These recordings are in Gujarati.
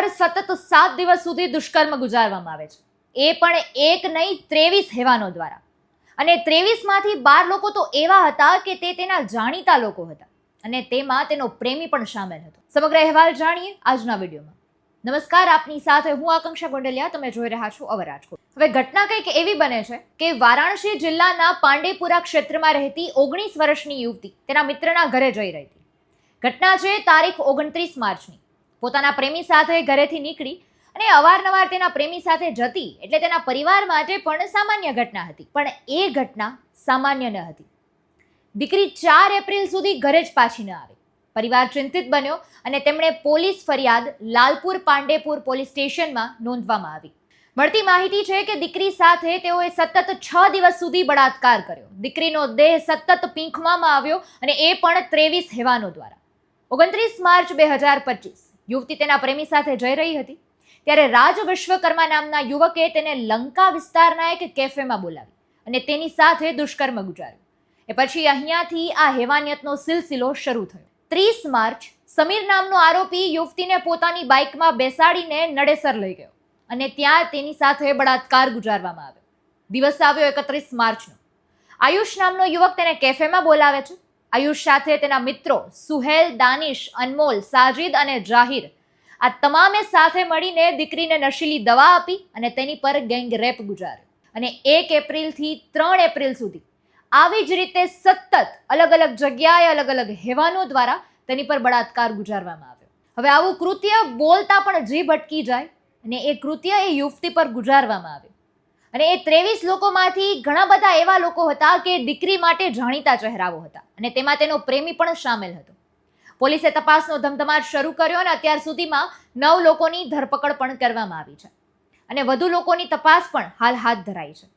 પર સતત સાત દિવસ સુધી દુષ્કર્મ ગુજારવામાં આવે છે. એ પણ એક નહીં, ત્રેવીસ હેવાનો દ્વારા. અને ત્રેવીસમાંથી બાર લોકો તો એવા હતા કે તે તેના જાણીતા લોકો હતા. અને તેમાં તેનો પ્રેમી પણ સામેલ હતો. સમગ્ર અહેવાલ જાણીએ આજના વિડીયોમાં. નમસ્કાર, આપની સાથે હું આકાંક્ષા ગોંડલિયા. તમે જોઈ રહ્યા છો અવર હવે ઘટના કંઈક એવી બને છે કે વારાણસી જિલ્લાના પાંડેપુરા ક્ષેત્રમાં રહેતી ઓગણીસ વર્ષની યુવતી તેના મિત્રના ઘરે જઈ રહી હતી. ઘટના છે તારીખ ઓગણત્રીસ માર્ચની. પોતાના પ્રેમી સાથે ઘરેથી નીકળી અને અવારનવાર તેના પ્રેમી સાથે જતી એટલે તેના પરિવાર માટે પણ સામાન્ય ઘટના હતી. પણ એ ઘટના સામાન્ય ન હતી. દીકરી ચાર એપ્રિલ સુધી ઘરે જ પાછી ન આવી. પરિવાર ચિંતિત બન્યો અને તેમણે પોલીસ ફરિયાદ લાલપુર પાંડેપુર પોલીસ સ્ટેશનમાં નોંધવામાં આવી. મળતી માહિતી છે કે દીકરી સાથે તેઓએ સતત છ દિવસ સુધી બળાત્કાર કર્યો. દીકરીનો દેહ સતત પીંખવામાં આવ્યો અને એ પણ ત્રેવીસ હેવાનો દ્વારા. ઓગણત્રીસ માર્ચ બે હજાર પચીસ. યુવતી તેના પ્રેમી સાથે જઈ રહી હતી. ત્યારે રાજ વિશ્વકર્મા નામના યુવકે તેને લંકા વિસ્તારના એક કેફેમાં બોલાવી અને તેની સાથે દુષ્કર્મ ગુજાર્યું. એ પછી અહીંયાથી આ હેવાનિયતનો સિલસિલો શરૂ થયો. ત્રીસ માર્ચ, સમીર નામનો આરોપી યુવતીને પોતાની બાઇકમાં બેસાડીને નડેસર લઈ ગયો અને ત્યાં તેની સાથે બળાત્કાર ગુજારવામાં આવ્યો. દિવસ આવ્યો એકત્રીસ માર્ચનો. આયુષ નામનો યુવક તેને કેફેમાં બોલાવે છે. આયુષ સાથે તેના મિત્રો સુહેલ, દાનિશ, અનમોલ, સાજિદ અને જાહિર. આ તમામે સાથે મળીને દીકરીને નશીલી દવા આપી અને તેની પર ગેંગ રેપ ગુજાર્યો. અને એક એપ્રિલથી ત્રણ એપ્રિલ સુધી આવી જ રીતે સતત અલગ અલગ જગ્યાએ અલગ અલગ હેવાનો દ્વારા તેની પર બળાત્કાર ગુજારવામાં આવ્યો. હવે આવું કૃત્ય બોલતા પણ જીભ અટકી જાય અને એ કૃત્ય એ યુવતી પર ગુજારવામાં આવ્યું અને એ ત્રેવીસ લોકોમાંથી ઘણા બધા એવા લોકો હતા કે દીકરી માટે જાણીતા ચહેરાઓ હતા. અને તેમાં તેનો પ્રેમી પણ સામેલ હતો. પોલીસે તપાસનો ધમધમાટ શરૂ કર્યો અને અત્યાર સુધીમાં નવ લોકોની ધરપકડ પણ કરવામાં આવી છે. અને વધુ લોકોની તપાસ પણ હાલ હાથ ધરાઈ છે.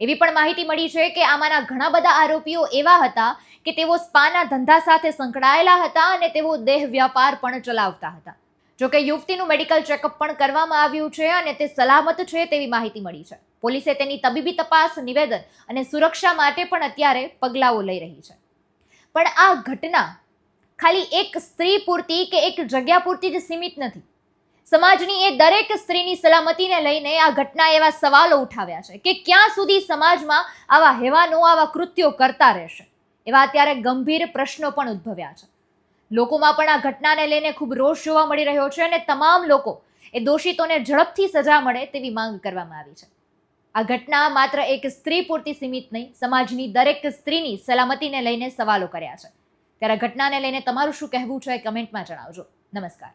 એવી પણ માહિતી મળી છે કે આમાંના ઘણા બધા આરોપીઓ એવા હતા કે તેઓ સ્પાના ધંધા સાથે સંકળાયેલા હતા અને તેઓ દેહ વ્યાપાર પણ ચલાવતા હતા. જોકે યુવતીનું મેડિકલ ચેકઅપ પણ કરવામાં આવ્યું છે અને તે સલામત છે તેવી માહિતી મળી છે. પોલીસે તેની તબીબી તપાસ, નિવેદન અને સુરક્ષા માટે પણ અત્યારે પગલાઓ લઈ રહી છે. પણ આ ઘટના ખાલી એક સ્ત્રી પૂરતી કે એક જગ્યા પૂરતી જ સીમિત નથી? સમાજની એ દરેક સ્ત્રીની સલામતીને લઈને આ ઘટના એવા સવાલો ઉઠાવ્યા છે કે ક્યાં સુધી સમાજમાં આવા હેવાનો, આવા કૃત્યો કરતા રહેશે? એવા અત્યારે ગંભીર પ્રશ્નો પણ ઉદ્ભવ્યા છે. લોકોમાં પણ આ ઘટનાને લઈને ખૂબ રોષ જોવા મળી રહ્યો છે અને તમામ લોકો એ દોષિતોને ઝડપથી સજા મળે તેવી માંગ કરવામાં આવી છે. આ ઘટના માત્ર એક સ્ત્રી પૂરતી સીમિત નહીં, સમાજની દરેક સ્ત્રીની સલામતીને લઈને સવાલો કર્યા છે. ત્યારે ઘટનાને લઈને તમારું શું કહેવું છે કમેન્ટમાં જણાવજો. નમસ્કાર.